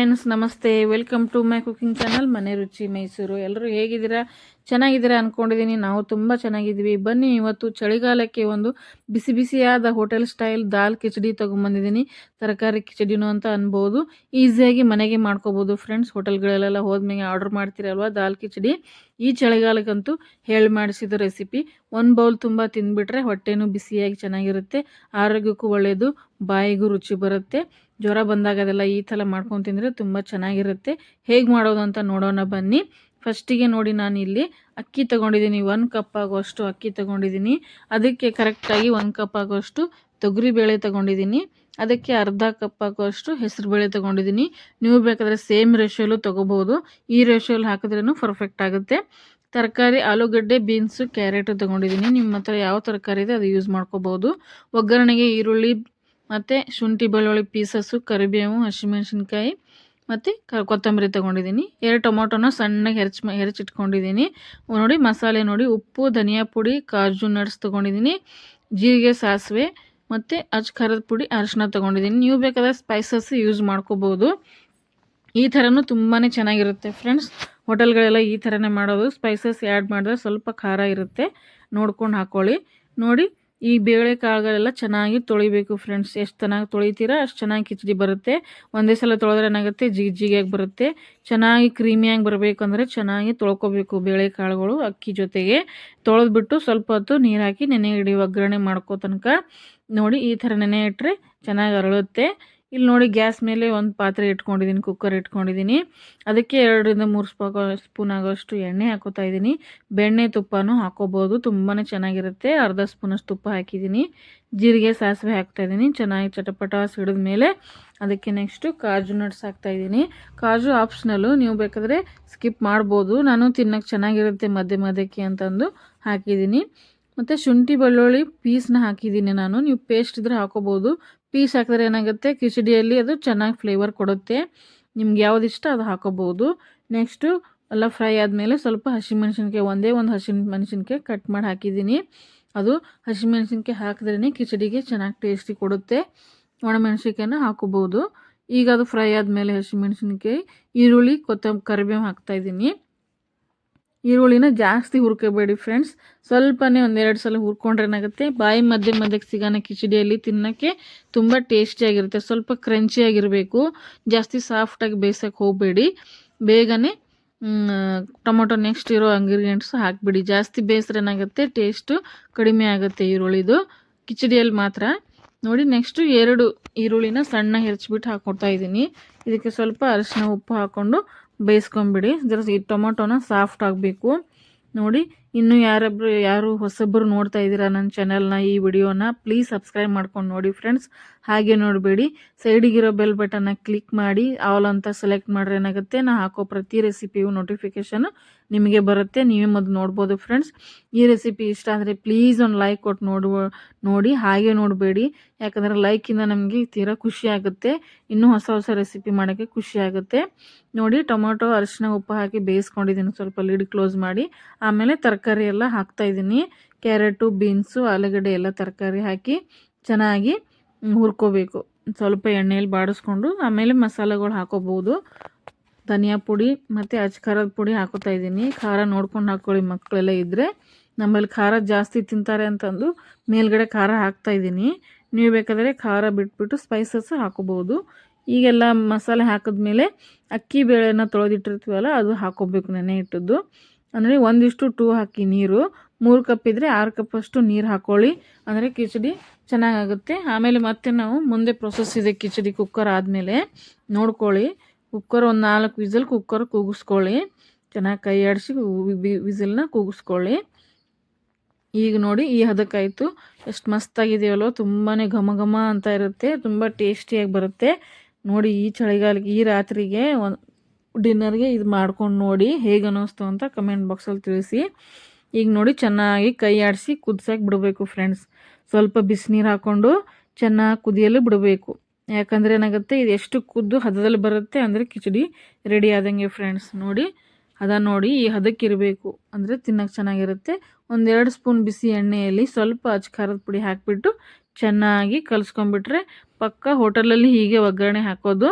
Friends, ನಮಸ್ತೆ. Welcome to my cooking channel, Mane Ruchi Mysuru. ಎಲ್ಲರೂ ಹೇಗಿದ್ದೀರಾ? ಚೆನ್ನಾಗಿದ್ದೀರಾ ಅಂದ್ಕೊಂಡಿದ್ದೀನಿ ನಾವು ತುಂಬ ಚೆನ್ನಾಗಿದ್ದೀವಿ. ಬನ್ನಿ, ಇವತ್ತು ಚಳಿಗಾಲಕ್ಕೆ ಒಂದು ಬಿಸಿ ಬಿಸಿಯಾದ ಹೋಟೆಲ್ ಸ್ಟೈಲ್ ದಾಲ್ ಕಿಚಡಿ ತೊಗೊಂಬಂದಿದ್ದೀನಿ. ತರಕಾರಿ ಕಿಚಡಿನೂ ಅಂತ ಅನ್ಬೋದು. ಈಸಿಯಾಗಿ ಮನೆಗೆ ಮಾಡ್ಕೋಬೋದು. ಫ್ರೆಂಡ್ಸ್, ಹೋಟೆಲ್ಗಳಲ್ಲೆಲ್ಲ ಹೋದ್ಮೇಲೆ ಆರ್ಡರ್ ಮಾಡ್ತೀರಲ್ವ ದಾಲ್ ಕಿಚಡಿ? ಈ ಚಳಿಗಾಲಕ್ಕಂತೂ ಹೇಳಿ ಮಾಡಿಸಿದ ರೆಸಿಪಿ. ಒಂದು ಬೌಲ್ ತುಂಬ ತಿಂದುಬಿಟ್ರೆ ಹೊಟ್ಟೆನೂ ಬಿಸಿಯಾಗಿ ಚೆನ್ನಾಗಿರುತ್ತೆ. ಆರೋಗ್ಯಕ್ಕೂ ಒಳ್ಳೆಯದು ಬಾಯಿಗೂ ರುಚಿ ಬರುತ್ತೆ. ಜ್ವರ ಬಂದಾಗ ಅದೆಲ್ಲ ಈ ಥರ ಮಾಡ್ಕೊಂಡು ತಿಂದರೆ ತುಂಬ ಚೆನ್ನಾಗಿರುತ್ತೆ. ಹೇಗೆ ಮಾಡೋದು ಅಂತ ನೋಡೋಣ ಬನ್ನಿ. ಫಸ್ಟಿಗೆ ನೋಡಿ ನಾನು ಇಲ್ಲಿ ಅಕ್ಕಿ ತೊಗೊಂಡಿದ್ದೀನಿ. ಒಂದು ಕಪ್ ಆಗುವಷ್ಟು ಅಕ್ಕಿ ತೊಗೊಂಡಿದ್ದೀನಿ. ಅದಕ್ಕೆ ಕರೆಕ್ಟಾಗಿ ಒಂದು ಕಪ್ ಆಗುವಷ್ಟು ತೊಗರಿಬೇಳೆ ತೊಗೊಂಡಿದ್ದೀನಿ. ಅದಕ್ಕೆ ಅರ್ಧ ಕಪ್ ಆಗುವಷ್ಟು ಹೆಸರುಬೇಳೆ ತೊಗೊಂಡಿದ್ದೀನಿ. ನೀವು ಬೇಕಾದರೆ ಸೇಮ್ ರೇಷಿಯೋಲು ತೊಗೋಬೋದು. ಈ ರೇಷಿಯೋಲಿ ಹಾಕಿದ್ರೂ ಪರ್ಫೆಕ್ಟ್ ಆಗುತ್ತೆ. ತರಕಾರಿ, ಆಲೂಗಡ್ಡೆ, ಬೀನ್ಸು, ಕ್ಯಾರೆಟು ತೊಗೊಂಡಿದ್ದೀನಿ. ನಿಮ್ಮ ಹತ್ರ ಯಾವ ತರಕಾರಿ ಇದೆ ಅದು ಯೂಸ್ ಮಾಡ್ಕೋಬೋದು. ಒಗ್ಗರಣೆಗೆ ಈರುಳ್ಳಿ ಮತ್ತು ಶುಂಠಿ ಬೆಳ್ಳುಳ್ಳಿ ಪೀಸಸ್ಸು, ಕರಿಬೇವು, ಹಸಿಮೆಣ್ಸಿನ್ಕಾಯಿ ಮತ್ತು ಕ, ಕೊತ್ತಂಬರಿ ತೊಗೊಂಡಿದ್ದೀನಿ. ಎರಡು ಟೊಮೊಟೊನ ಸಣ್ಣಗೆ ಹೆರ್ಚ್ ಹೆರಚಿಟ್ಕೊಂಡಿದ್ದೀನಿ. ನೋಡಿ ಮಸಾಲೆ ನೋಡಿ, ಉಪ್ಪು, ಧನಿಯಾ ಪುಡಿ, ಕಾಜು ನಟ್ಸ್ ತೊಗೊಂಡಿದ್ದೀನಿ. ಜೀರಿಗೆ, ಸಾಸಿವೆ ಮತ್ತು ಅಚ್, ಖಾರದ ಪುಡಿ ಅರಿಶಿನ ತೊಗೊಂಡಿದ್ದೀನಿ. ನೀವು ಬೇಕಾದ್ರೆ ಸ್ಪೈಸಸ್ ಯೂಸ್ ಮಾಡ್ಕೋಬೋದು. ಈ ಥರನೂ ತುಂಬಾ ಚೆನ್ನಾಗಿರುತ್ತೆ ಫ್ರೆಂಡ್ಸ್. ಹೋಟೆಲ್ಗಳೆಲ್ಲ ಈ ಥರನೇ ಮಾಡೋದು. ಸ್ಪೈಸಸ್ ಆ್ಯಡ್ ಮಾಡಿದ್ರೆ ಸ್ವಲ್ಪ ಖಾರ ಇರುತ್ತೆ. ನೋಡ್ಕೊಂಡು ಹಾಕ್ಕೊಳ್ಳಿ ನೋಡಿ ಈ ಬೇಳೆ ಕಾಳುಗಳೆಲ್ಲ ಚೆನ್ನಾಗಿ ತೊಳಿಬೇಕು ಫ್ರೆಂಡ್ಸ್ ಎಷ್ಟು ಚೆನ್ನಾಗಿ ತೊಳಿತೀರಾ ಅಷ್ಟು ಚೆನ್ನಾಗಿ ಕಿಚಡಿ ಬರುತ್ತೆ. ಒಂದೇ ಸಲ ತೊಳೆದ್ರೆ ಏನಾಗುತ್ತೆ? ಜಿಗಿ ಜಿಗಿಯಾಗಿ ಬರುತ್ತೆ. ಚೆನ್ನಾಗಿ ಕ್ರೀಮಿಯಾಗಿ ಬರಬೇಕು ಅಂದರೆ ಚೆನ್ನಾಗಿ ತೊಳ್ಕೊಬೇಕು ಬೇಳೆ ಕಾಳುಗಳು ಅಕ್ಕಿ ಜೊತೆಗೆ. ತೊಳೆದ್ಬಿಟ್ಟು ಸ್ವಲ್ಪ ಹೊತ್ತು ನೀರು ಹಾಕಿ ನೆನೆ ಇಡಿ ಒಗ್ಗರಣೆ ಮಾಡ್ಕೋ ತನಕ. ನೋಡಿ ಈ ಥರ ನೆನೆ ಇಟ್ಟರೆ ಚೆನ್ನಾಗಿ ಅರಳುತ್ತೆ. ಇಲ್ಲಿ ನೋಡಿ ಗ್ಯಾಸ್ ಮೇಲೆ ಒಂದು ಪಾತ್ರೆ ಇಟ್ಕೊಂಡಿದ್ದೀನಿ ಕುಕ್ಕರ್ ಇಟ್ಕೊಂಡಿದ್ದೀನಿ. ಅದಕ್ಕೆ ಎರಡರಿಂದ ಮೂರು ಸ್ಪೂಕ ಸ್ಪೂನ್ ಆಗೋಷ್ಟು ಎಣ್ಣೆ ಹಾಕೋತಾ ಇದ್ದೀನಿ. ಬೆಣ್ಣೆ ತುಪ್ಪನೂ ಹಾಕೋಬೋದು ತುಂಬಾ ಚೆನ್ನಾಗಿರುತ್ತೆ. ಅರ್ಧ ಸ್ಪೂನಷ್ಟು ತುಪ್ಪ ಹಾಕಿದ್ದೀನಿ. ಜೀರಿಗೆ, ಸಾಸಿವೆ ಹಾಕ್ತಾಯಿದ್ದೀನಿ ಚೆನ್ನಾಗಿ ಚಟಪಟ ಸಿಡಿದ ಮೇಲೆ ಅದಕ್ಕೆ ನೆಕ್ಸ್ಟು ಕಾಜು ನಟ್ಸ್ ಹಾಕ್ತಾಯಿದ್ದೀನಿ ಕಾಜು ಆಪ್ಷನಲ್ಲು ನೀವು ಬೇಕಾದರೆ ಸ್ಕಿಪ್ ಮಾಡ್ಬೋದು. ನಾನು ತಿನ್ನೋಕ್ಕೆ ಚೆನ್ನಾಗಿರುತ್ತೆ ಮಧ್ಯೆ ಮಧ್ಯಕ್ಕೆ ಅಂತಂದು ಹಾಕಿದ್ದೀನಿ. ಮತ್ತು ಶುಂಠಿ ಬೆಳ್ಳುಳ್ಳಿ ಪೀಸ್ನ ಹಾಕಿದ್ದೀನಿ ನಾನು. ನೀವು ಪೇಸ್ಟ್ ಇದ್ರೆ ಹಾಕೋಬೋದು. ಪೀಸ್ ಹಾಕಿದ್ರೆ ಏನಾಗುತ್ತೆ? ಕಿಚಡಿಯಲ್ಲಿ ಅದು ಚೆನ್ನಾಗಿ ಫ್ಲೇವರ್ ಕೊಡುತ್ತೆ. ನಿಮ್ಗೆ ಯಾವ್ದು ಇಷ್ಟ ಅದು ಹಾಕೋಬೋದು. ನೆಕ್ಸ್ಟು ಎಲ್ಲ ಫ್ರೈ ಆದಮೇಲೆ ಸ್ವಲ್ಪ ಹಸಿಮೆಣಸಿನ್ಕಾಯಿ, ಒಂದೇ ಒಂದು ಹಸಿ ಮೆಣಸಿನ್ಕಾಯಿ ಕಟ್ ಮಾಡಿ ಹಾಕಿದ್ದೀನಿ. ಅದು ಹಸಿಮೆಣ್ಸಿನ್ಕಾಯಿ ಹಾಕಿದ್ರೇ ಕಿಚಡಿಗೆ ಚೆನ್ನಾಗಿ ಟೇಸ್ಟಿ ಕೊಡುತ್ತೆ. ಒಣಮೆಣಸಿನ್ಕಾಯಿನ ಹಾಕೋಬೋದು. ಈಗ ಅದು ಫ್ರೈ ಆದಮೇಲೆ ಹಸಿಮೆಣ್ಸಿನ್ಕಾಯಿ, ಈರುಳ್ಳಿ ಕೊತ್ತಂಬ ಕರಿಬೇವು ಹಾಕ್ತಾಯಿದ್ದೀನಿ ಈರುಳ್ಳಿನ ಜಾಸ್ತಿ ಹುರ್ಕೋಬೇಡಿ ಫ್ರೆಂಡ್ಸ್ ಸ್ವಲ್ಪನೇ ಒಂದೆರಡು ಸಲ ಹುರ್ಕೊಂಡ್ರೆ ಏನಾಗುತ್ತೆ? ಬಾಯಿ ಮಧ್ಯೆ ಮಧ್ಯಕ್ಕೆ ಸಿಗೋಣ ಕಿಚಡಿಯಲ್ಲಿ ತಿನ್ನೋಕ್ಕೆ ತುಂಬ ಟೇಸ್ಟಿಯಾಗಿರುತ್ತೆ ಸ್ವಲ್ಪ ಕ್ರಂಚಿಯಾಗಿರಬೇಕು ಜಾಸ್ತಿ ಸಾಫ್ಟಾಗಿ ಬೇಯಿಸೋಕೆ ಹೋಗಬೇಡಿ. ಬೇಗನೆ ಟೊಮೊಟೊ ನೆಕ್ಸ್ಟ್ ಇರೋ ಇಂಗ್ರೀಡಿಯೆಂಟ್ಸ್ ಹಾಕಿಬಿಡಿ. ಜಾಸ್ತಿ ಬೇಯಿಸ್ರೆ ಏನಾಗುತ್ತೆ? ಟೇಸ್ಟು ಕಡಿಮೆ ಆಗುತ್ತೆ ಈರುಳ್ಳಿದು. ಕಿಚಡಿಯಲ್ಲಿ ಮಾತ್ರ. ನೋಡಿ ನೆಕ್ಸ್ಟು ಎರಡು ಈರುಳ್ಳಿನ ಸಣ್ಣ ಹೆರ್ಚ್ಬಿಟ್ಟು ಹಾಕ್ಕೊಡ್ತಾ ಇದ್ದೀನಿ. ಇದಕ್ಕೆ ಸ್ವಲ್ಪ ಅರಿಶಿನ, ಉಪ್ಪು ಹಾಕ್ಕೊಂಡು ಬೇಯಿಸ್ಕೊಂಬಿಡಿ ಜರ ಈ ಟೊಮೊಟೊನ ಸಾಫ್ಟ್ ಆಗಬೇಕು. ನೋಡಿ ಇನ್ನು ಯಾರೊಬ್ರು, ಯಾರು ಹೊಸೊಬ್ಬರು ನೋಡ್ತಾ ಇದ್ದೀರಾ ನನ್ನ ಚಾನಲ್ನ ಈ ವಿಡಿಯೋನ ಪ್ಲೀಸ್ ಸಬ್ಸ್ಕ್ರೈಬ್ ಮಾಡ್ಕೊಂಡು ನೋಡಿ ಫ್ರೆಂಡ್ಸ್ ಹಾಗೆ ನೋಡಬೇಡಿ. ಸೈಡಿಗಿರೋ ಬೆಲ್ ಬಟನ್ನ ಕ್ಲಿಕ್ ಮಾಡಿ ಆಲ್ ಅಂತ ಸೆಲೆಕ್ಟ್ ಮಾಡ್ರೆ ಏನಾಗುತ್ತೆ? ನಾ ಹಾಕೋ ಪ್ರತಿ ರೆಸಿಪಿಯು ನೋಟಿಫಿಕೇಷನ್ ನಿಮಗೆ ಬರುತ್ತೆ. ನೀವೇ ಮೊದಲು ನೋಡ್ಬೋದು ಫ್ರೆಂಡ್ಸ್ ಈ ರೆಸಿಪಿ ಇಷ್ಟ ಆದರೆ ಪ್ಲೀಸ್ ಒಂದು ಲೈಕ್ ಕೊಟ್ಟು ನೋಡುವ, ನೋಡಿ. ಹಾಗೆ ನೋಡಬೇಡಿ. ಯಾಕಂದರೆ ಲೈಕಿಂದ ನಮಗೆ ತೀರಾ ಖುಷಿ ಆಗುತ್ತೆ. ಇನ್ನೂ ಹೊಸ ಹೊಸ ರೆಸಿಪಿ ಮಾಡೋಕ್ಕೆ ಖುಷಿ ಆಗುತ್ತೆ. ನೋಡಿ, ಟೊಮೊಟೊ ಅರಿಶಿನ ಉಪ್ಪು ಹಾಕಿ ಬೇಯಿಸ್ಕೊಂಡಿದ್ದೀನಿ. ಸ್ವಲ್ಪ ಲಿಡ್ ಕ್ಲೋಸ್ ಮಾಡಿ. ಆಮೇಲೆ ತರಕಾರಿ ಎಲ್ಲ ಹಾಕ್ತಾಯಿದ್ದೀನಿ ಕ್ಯಾರೆಟು, ಬೀನ್ಸು, ಆಲೂಗಡ್ಡೆ ಎಲ್ಲ ತರಕಾರಿ ಹಾಕಿ ಚೆನ್ನಾಗಿ ಹುರ್ಕೋಬೇಕು. ಸ್ವಲ್ಪ ಎಣ್ಣೆಯಲ್ಲಿ ಬಾಡಿಸ್ಕೊಂಡು ಆಮೇಲೆ ಮಸಾಲೆಗಳು ಹಾಕೋಬೋದು. ಧನಿಯಾ ಪುಡಿ ಮತ್ತು ಅಚ್ಕಾರದ ಪುಡಿ ಹಾಕೋತಾ ಇದ್ದೀನಿ. ಖಾರ ನೋಡ್ಕೊಂಡು ಹಾಕ್ಕೊಳ್ಳಿ ಮಕ್ಕಳೆಲ್ಲ ಇದ್ದರೆ ನಮ್ಮಲ್ಲಿ ಖಾರ ಜಾಸ್ತಿ ತಿಂತಾರೆ ಅಂತಂದು ಮೇಲ್ಗಡೆ ಖಾರ ಹಾಕ್ತಾ ಇದ್ದೀನಿ. ನೀವು ಬೇಕಾದರೆ ಖಾರ ಬಿಟ್ಬಿಟ್ಟು ಸ್ಪೈಸಸ್ ಹಾಕೋಬೋದು. ಈಗೆಲ್ಲ ಮಸಾಲೆ ಹಾಕಿದ್ಮೇಲೆ ಅಕ್ಕಿ ಬೇಳೆನ ತೊಳೆದಿಟ್ಟಿರ್ತೀವಲ್ಲ ಅದು ಹಾಕೋಬೇಕು ನೆನೆ ಇಟ್ಟದ್ದು. ಅಂದರೆ ಒಂದಿಷ್ಟು ಟೂ ಹಾಕಿ ನೀರು, ಮೂರು ಕಪ್ ಇದ್ದರೆ ಆರು ಕಪ್ಪಷ್ಟು ನೀರು ಹಾಕ್ಕೊಳ್ಳಿ ಅಂದರೆ ಕಿಚಡಿ ಚೆನ್ನಾಗಾಗುತ್ತೆ. ಆಮೇಲೆ ಮತ್ತೆ ನಾವು ಮುಂದೆ ಪ್ರೊಸೆಸ್ ಇದೆ ಕಿಚಡಿ ಕುಕ್ಕರ್ ಆದಮೇಲೆ ನೋಡ್ಕೊಳ್ಳಿ. ಕುಕ್ಕರ್ ಒಂದು ನಾಲ್ಕು ವಿಸಲ್ ಕುಕ್ಕರ್ ಕೂಗಿಸ್ಕೊಳ್ಳಿ. ಚೆನ್ನಾಗಿ ಕೈ ಆಡಿಸಿ ವಿಸಿಲ್ನ ಕೂಗಿಸ್ಕೊಳ್ಳಿ. ಈಗ ನೋಡಿ ಈ ಹದಕ್ಕಾಯಿತು ಎಷ್ಟು ಮಸ್ತಾಗಿದೆಯಲ್ವ ತುಂಬಾ ಘಮ ಘಮ ಅಂತ ಇರುತ್ತೆ. ತುಂಬ ಟೇಸ್ಟಿಯಾಗಿ ಬರುತ್ತೆ. ನೋಡಿ ಈ ಚಳಿಗಾಲಕ್ಕೆ, ಈ ರಾತ್ರಿಗೆ ಒಂದು ಡಿನ್ನರ್ಗೆ ಇದು ಮಾಡ್ಕೊಂಡು ನೋಡಿ ಹೇಗೆ ಅನ್ನಿಸ್ತು ಅಂತ ಕಮೆಂಟ್ ಬಾಕ್ಸಲ್ಲಿ ತಿಳಿಸಿ. ಈಗ ನೋಡಿ ಚೆನ್ನಾಗಿ ಕೈ ಆಡಿಸಿ ಕುದಿಸೋಕೆ ಬಿಡಬೇಕು ಫ್ರೆಂಡ್ಸ್. ಸ್ವಲ್ಪ ಬಿಸಿನೀರು ಹಾಕ್ಕೊಂಡು ಚೆನ್ನಾಗಿ ಕುದಿಯಲು ಬಿಡಬೇಕು. ಯಾಕಂದರೆ ಏನಾಗುತ್ತೆ, ಇದು ಎಷ್ಟು ಕುದ್ದು ಹದದಲ್ಲಿ ಬರುತ್ತೆ ಅಂದರೆ ಕಿಚಡಿ ರೆಡಿ ಆದಂಗೆ ಫ್ರೆಂಡ್ಸ್. ನೋಡಿ ಹದ ನೋಡಿ ಈ ಹದಕ್ಕೆ ಇರಬೇಕು ಅಂದರೆ ತಿನ್ನೋಕೆ ಚೆನ್ನಾಗಿರುತ್ತೆ. ಒಂದೆರಡು ಸ್ಪೂನ್ ಬಿಸಿ ಎಣ್ಣೆಯಲ್ಲಿ ಸ್ವಲ್ಪ ಅಚ್ಚ ಖಾರದ ಪುಡಿ ಹಾಕಿಬಿಟ್ಟು ಚೆನ್ನಾಗಿ ಕಲಸ್ಕೊಂಬಿಟ್ರೆ ಪಕ್ಕ ಹೋಟೆಲಲ್ಲಿ ಹೀಗೆ ಒಗ್ಗರಣೆ ಹಾಕೋದು.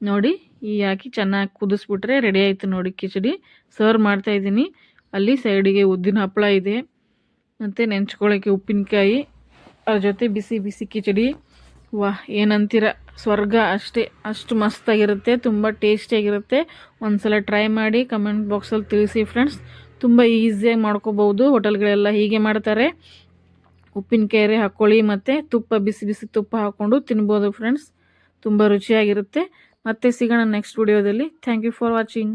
ನೋಡಿ ಈ ಹಾಕಿ ಚೆನ್ನಾಗಿ ಕುದಿಸ್ಬಿಟ್ರೆ ರೆಡಿ ಆಯಿತು ನೋಡಿ ಕಿಚಡಿ. ಸರ್ವ್ ಮಾಡ್ತಾ ಇದ್ದೀನಿ. ಅಲ್ಲಿ ಸೈಡಿಗೆ ಉದ್ದಿನ ಹಪ್ಪಳ ಇದೆ. ಮತ್ತು ನೆಂಚ್ಕೊಳ್ಳೋಕ್ಕೆ ಉಪ್ಪಿನಕಾಯಿ. ಅದ್ರ ಜೊತೆ ಬಿಸಿ ಬಿಸಿ ಕಿಚಡಿ. ವಾಹ್ ಏನಂತೀರ? ಸ್ವರ್ಗ ಅಷ್ಟೇ. ಅಷ್ಟು ಮಸ್ತಾಗಿರುತ್ತೆ ತುಂಬ ಟೇಸ್ಟಿಯಾಗಿರುತ್ತೆ ಒಂದ್ಸಲ ಟ್ರೈ ಮಾಡಿ ಕಮೆಂಟ್ ಬಾಕ್ಸಲ್ಲಿ ತಿಳಿಸಿ ಫ್ರೆಂಡ್ಸ್ ತುಂಬ ಈಸಿಯಾಗಿ ಮಾಡ್ಕೋಬೋದು ಹೋಟೆಲ್ಗಳೆಲ್ಲ ಹೀಗೆ ಮಾಡ್ತಾರೆ. ಉಪ್ಪಿನಕಾಯಿ ಹಾಕ್ಕೊಳ್ಳಿ ಮತ್ತು ತುಪ್ಪ, ಬಿಸಿ ಬಿಸಿ ತುಪ್ಪ ಹಾಕ್ಕೊಂಡು ತಿನ್ಬೋದು ಫ್ರೆಂಡ್ಸ್ ತುಂಬ ರುಚಿಯಾಗಿರುತ್ತೆ. ಮತ್ತೆ ಸಿಗೋಣ ನೆಕ್ಸ್ಟ್ ವಿಡಿಯೋದಲ್ಲಿ ಥ್ಯಾಂಕ್ ಯು ಫಾರ್ ವಾಚಿಂಗ್